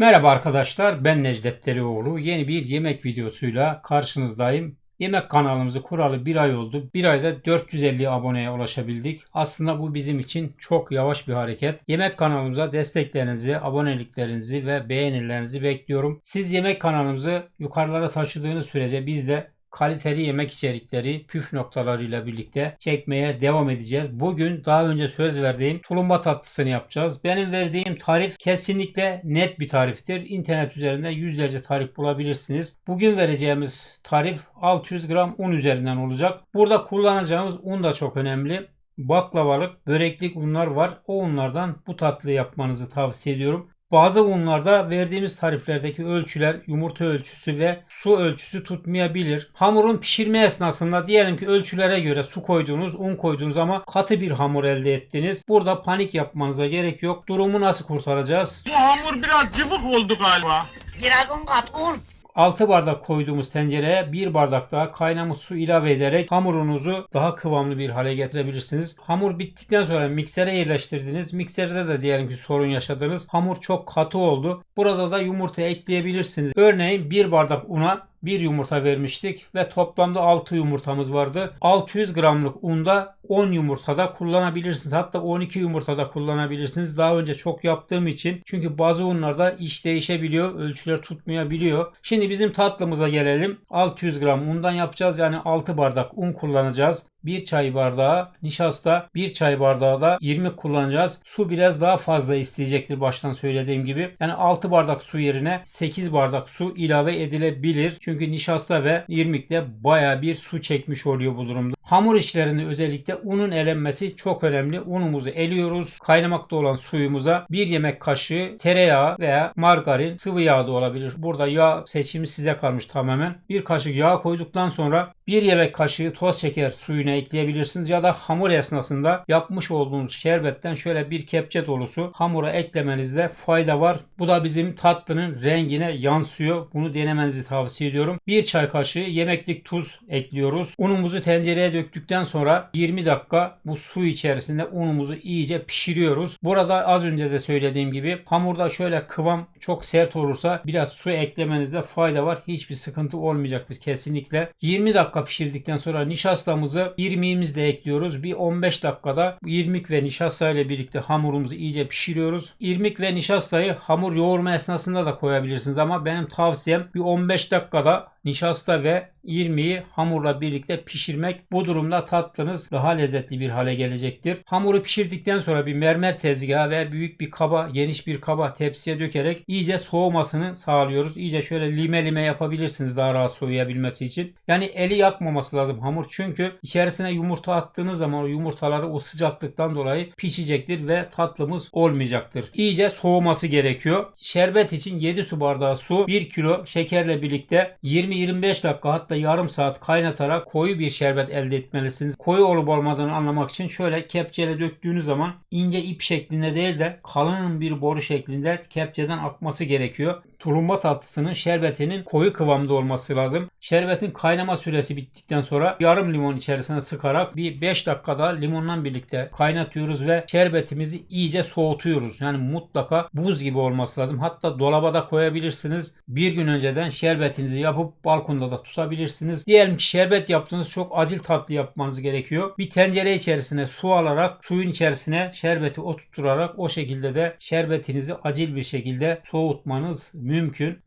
Merhaba arkadaşlar ben Necdet Delioğlu. Yeni bir yemek videosuyla karşınızdayım. Yemek kanalımızı kuralı bir ay oldu. Bir ayda 450 aboneye ulaşabildik. Aslında bu bizim için çok yavaş bir hareket. Yemek kanalımıza desteklerinizi, aboneliklerinizi ve beğenilerinizi bekliyorum. Siz yemek kanalımızı yukarılara taşıdığınız sürece biz de kaliteli yemek içerikleri püf noktalarıyla birlikte çekmeye devam edeceğiz. Bugün daha önce söz verdiğim tulumba tatlısını yapacağız. Benim verdiğim tarif kesinlikle net bir tariftir. İnternet üzerinde yüzlerce tarif bulabilirsiniz. Bugün vereceğimiz tarif 600 gram un üzerinden olacak. Burada kullanacağımız un da çok önemli baklavalık, böreklik unlar var. O unlardan bu tatlıyı yapmanızı tavsiye ediyorum. Bazı unlarda verdiğimiz tariflerdeki ölçüler yumurta ölçüsü ve su ölçüsü tutmayabilir. Hamurun pişirme esnasında diyelim ki ölçülere göre su koyduğunuz, un koyduğunuz ama katı bir hamur elde ettiniz. Burada panik yapmanıza gerek yok. Durumu nasıl kurtaracağız? Bu hamur biraz cıvık oldu galiba. Biraz un kat un. 6 bardak koyduğumuz tencereye 1 bardak daha kaynamış su ilave ederek hamurunuzu daha kıvamlı bir hale getirebilirsiniz. Hamur bittikten sonra miksere yerleştirdiniz. Mikserde de diyelim ki sorun yaşadınız. Hamur çok katı oldu. Burada da yumurta ekleyebilirsiniz. Örneğin 1 bardak una bir yumurta vermiştik ve toplamda 6 yumurtamız vardı. 600 gramlık unda 10 yumurtada kullanabilirsiniz. Hatta 12 yumurtada kullanabilirsiniz. Daha önce çok yaptığım için. Çünkü bazı unlarda iş değişebiliyor. Ölçüler tutmayabiliyor. Şimdi bizim tatlımıza gelelim. 600 gram undan yapacağız. Yani 6 bardak un kullanacağız. 1 çay bardağı nişasta, 1 çay bardağı da irmik kullanacağız. Su biraz daha fazla isteyecektir baştan söylediğim gibi. Yani 6 bardak su yerine 8 bardak su ilave edilebilir. Çünkü nişasta ve irmikle baya bir su çekmiş oluyor bu durumda. Hamur işlerinde özellikle unun elenmesi çok önemli. Unumuzu eliyoruz. Kaynamakta olan suyumuza bir yemek kaşığı tereyağı veya margarin, sıvı yağ da olabilir. Burada yağ seçimi size kalmış tamamen. Bir kaşık yağ koyduktan sonra bir yemek kaşığı toz şeker suyuna ekleyebilirsiniz ya da hamur esnasında yapmış olduğunuz şerbetten şöyle bir kepçe dolusu hamura eklemenizde fayda var. Bu da bizim tatlının rengine yansıyor. Bunu denemenizi tavsiye ediyorum. Bir çay kaşığı yemeklik tuz ekliyoruz. Unumuzu tencereye döktükten sonra 20 dakika bu su içerisinde unumuzu iyice pişiriyoruz. Burada az önce de söylediğim gibi hamurda şöyle kıvam çok sert olursa biraz su eklemenizde fayda var. Hiçbir sıkıntı olmayacaktır kesinlikle. 20 dakika pişirdikten sonra nişastamızı irmiğimizle ekliyoruz. Bir 15 dakikada irmik ve nişasta ile birlikte hamurumuzu iyice pişiriyoruz. İrmik ve nişastayı hamur yoğurma esnasında da koyabilirsiniz ama benim tavsiyem bir 15 dakikada nişasta ve irmiği hamurla birlikte pişirmek. Bu durumda tatlınız daha lezzetli bir hale gelecektir. Hamuru pişirdikten sonra bir mermer tezgahı ve büyük bir kaba, geniş bir kaba tepsiye dökerek iyice soğumasını sağlıyoruz. İyice şöyle lime lime yapabilirsiniz daha rahat soğuyabilmesi için. Yani eli yakmaması lazım hamur çünkü içerisine yumurta attığınız zaman o yumurtaları o sıcaklıktan dolayı pişecektir ve tatlımız olmayacaktır. İyice soğuması gerekiyor. Şerbet için 7 su bardağı su, 1 kilo şekerle birlikte 20-25 dakika hatta yarım saat kaynatarak koyu bir şerbet elde etmelisiniz. Koyu olup olmadığını anlamak için şöyle kepçeyle döktüğünüz zaman ince ip şeklinde değil de kalın bir boru şeklinde kepçeden akması gerekiyor. Tulumba tatlısının şerbetinin koyu kıvamda olması lazım. Şerbetin kaynama süresi bittikten sonra yarım limon içerisine sıkarak bir 5 dakikada limonla birlikte kaynatıyoruz ve şerbetimizi iyice soğutuyoruz. Yani mutlaka buz gibi olması lazım. Hatta dolaba da koyabilirsiniz. Bir gün önceden şerbetinizi yapıp balkonda da tutabilirsiniz. Diyelim ki şerbet yaptığınız çok acil tatlı yapmanız gerekiyor. Bir tencere içerisine su alarak suyun içerisine şerbeti oturtarak o şekilde de şerbetinizi acil bir şekilde soğutmanız.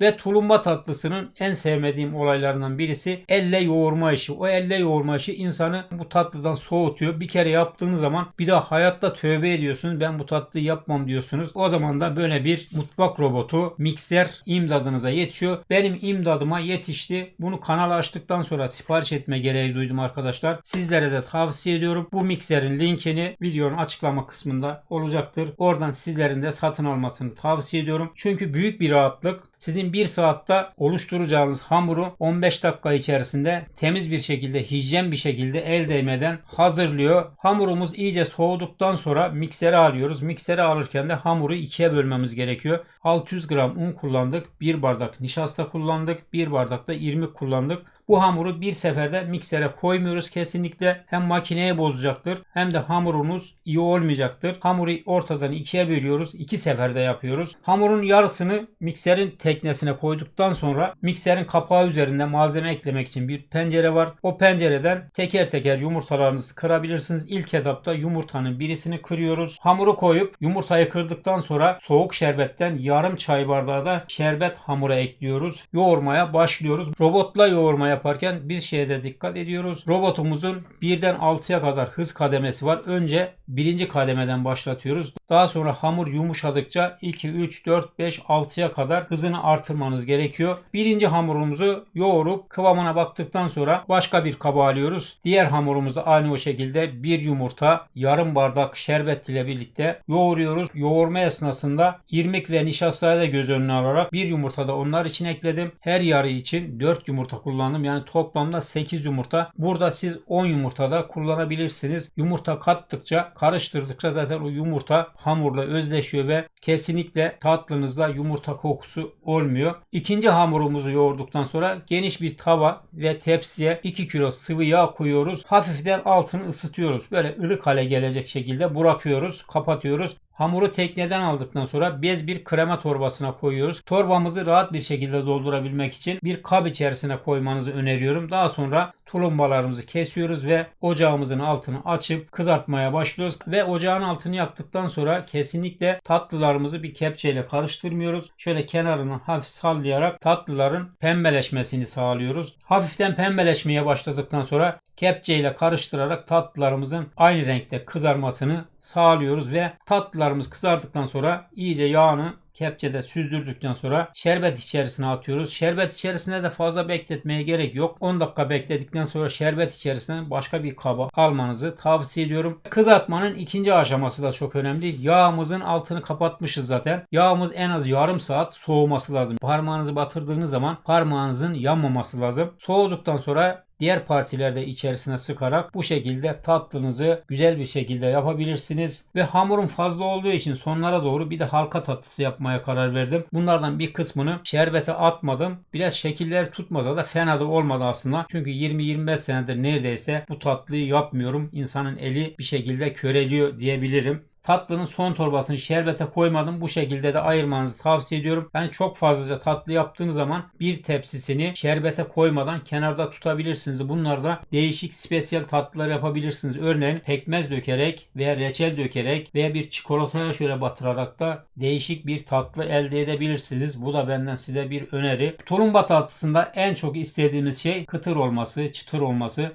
Ve tulumba tatlısının en sevmediğim olaylarından birisi elle yoğurma işi. O elle yoğurma işi insanı bu tatlıdan soğutuyor. Bir kere yaptığınız zaman bir daha hayatta tövbe ediyorsunuz. Ben bu tatlıyı yapmam diyorsunuz. O zaman da böyle bir mutfak robotu mikser imdadınıza yetişiyor. Benim imdadıma yetişti. Bunu kanal açtıktan sonra sipariş etme gereği duydum arkadaşlar. Sizlere de tavsiye ediyorum. Bu mikserin linkini videonun açıklama kısmında olacaktır. Oradan sizlerin de satın almasını tavsiye ediyorum. Çünkü büyük bir rahatlık sizin bir saatte oluşturacağınız hamuru 15 dakika içerisinde temiz bir şekilde, hijyen bir şekilde el değmeden hazırlıyor. Hamurumuz iyice soğuduktan sonra miksere alıyoruz. Miksere alırken de hamuru ikiye bölmemiz gerekiyor. 600 gram un kullandık. 1 bardak nişasta kullandık. 1 bardak da irmik kullandık. Bu hamuru bir seferde miksere koymuyoruz kesinlikle. Hem makineyi bozacaktır hem de hamurunuz iyi olmayacaktır. Hamuru ortadan ikiye bölüyoruz. iki seferde yapıyoruz. Hamurun yarısını mikserin teknesine koyduktan sonra mikserin kapağı üzerinde malzeme eklemek için bir pencere var. O pencereden teker teker yumurtalarınızı kırabilirsiniz. İlk etapta yumurtanın birisini kırıyoruz. Hamuru koyup yumurtayı kırdıktan sonra soğuk şerbetten yarım çay bardağı da şerbet hamura ekliyoruz. Yoğurmaya başlıyoruz. Robotla yoğurma yaparken bir şeye de dikkat ediyoruz. Robotumuzun birden 6'ya kadar hız kademesi var. Önce birinci kademeden başlatıyoruz. Daha sonra hamur yumuşadıkça 2, 3, 4, 5, 6'ya kadar hızını artırmanız gerekiyor. Birinci hamurumuzu yoğurup kıvamına baktıktan sonra başka bir kaba alıyoruz. Diğer hamurumuzu aynı o şekilde bir yumurta, yarım bardak şerbet ile birlikte yoğuruyoruz. Yoğurma esnasında irmik ve nişastayı da göz önüne alarak bir yumurta da onlar için ekledim. Her yarı için 4 yumurta kullandım. Yani toplamda 8 yumurta. Burada siz 10 yumurta da kullanabilirsiniz. Yumurta kattıkça, karıştırdıkça zaten o yumurta hamurla özleşiyor ve kesinlikle tatlınızda yumurta kokusu olmuyor. İkinci hamurumuzu yoğurduktan sonra geniş bir tava ve tepsiye 2 kilo sıvı yağ koyuyoruz. Hafiften altını ısıtıyoruz. Böyle ılık hale gelecek şekilde bırakıyoruz, kapatıyoruz. Hamuru tekneden aldıktan sonra bez bir krema torbasına koyuyoruz. Torbamızı rahat bir şekilde doldurabilmek için bir kap içerisine koymanızı öneriyorum. Daha sonra tulumbalarımızı kesiyoruz ve ocağımızın altını açıp kızartmaya başlıyoruz. Ve ocağın altını yaktıktan sonra kesinlikle tatlılarımızı bir kepçeyle karıştırmıyoruz. Şöyle kenarından hafif sallayarak tatlıların pembeleşmesini sağlıyoruz. Hafiften pembeleşmeye başladıktan sonra kepçeyle karıştırarak tatlılarımızın aynı renkte kızarmasını sağlıyoruz ve tatlılarımız kızardıktan sonra iyice yağını kepçede süzdürdükten sonra şerbet içerisine atıyoruz. Şerbet içerisinde de fazla bekletmeye gerek yok. 10 dakika bekledikten sonra şerbet içerisine başka bir kaba almanızı tavsiye ediyorum. Kızartmanın ikinci aşaması da çok önemli. Yağımızın altını kapatmışız zaten. Yağımız en az yarım saat soğuması lazım. Parmağınızı batırdığınız zaman parmağınızın yanmaması lazım. Soğuduktan sonra diğer partilerde içerisine sıkarak bu şekilde tatlınızı güzel bir şekilde yapabilirsiniz. Ve hamurun fazla olduğu için sonlara doğru bir de halka tatlısı yapmaya karar verdim. Bunlardan bir kısmını şerbete atmadım. Biraz şekiller tutmasa da fena da olmadı aslında. Çünkü 20-25 senedir neredeyse bu tatlıyı yapmıyorum. İnsanın eli bir şekilde köreliyor diyebilirim. Tatlının son torbasını şerbete koymadım. Bu şekilde de ayırmanızı tavsiye ediyorum. Ben çok fazlaca tatlı yaptığınız zaman bir tepsisini şerbete koymadan kenarda tutabilirsiniz. Bunlarda değişik spesiyel tatlılar yapabilirsiniz. Örneğin pekmez dökerek veya reçel dökerek veya bir çikolataya şöyle batırarak da değişik bir tatlı elde edebilirsiniz. Bu da benden size bir öneri. Tulumba tatlısında en çok istediğimiz şey kıtır olması, çıtır olması.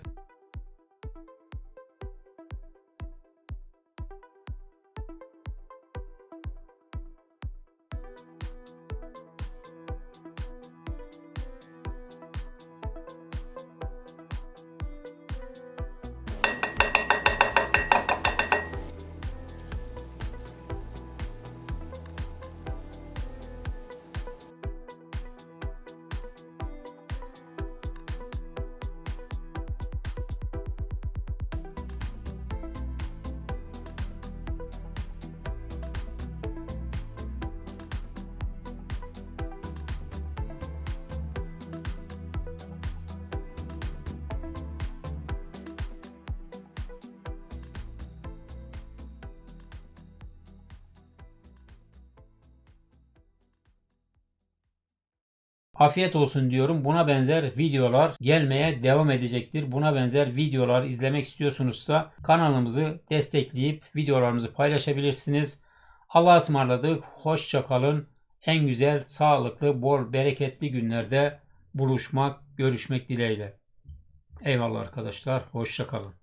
Afiyet olsun diyorum. Buna benzer videolar gelmeye devam edecektir. Buna benzer videolar izlemek istiyorsunuzsa kanalımızı destekleyip videolarımızı paylaşabilirsiniz. Allah'a ısmarladık. Hoşça kalın. En güzel, sağlıklı, bol, bereketli günlerde buluşmak, görüşmek dileğiyle. Eyvallah arkadaşlar. Hoşça kalın.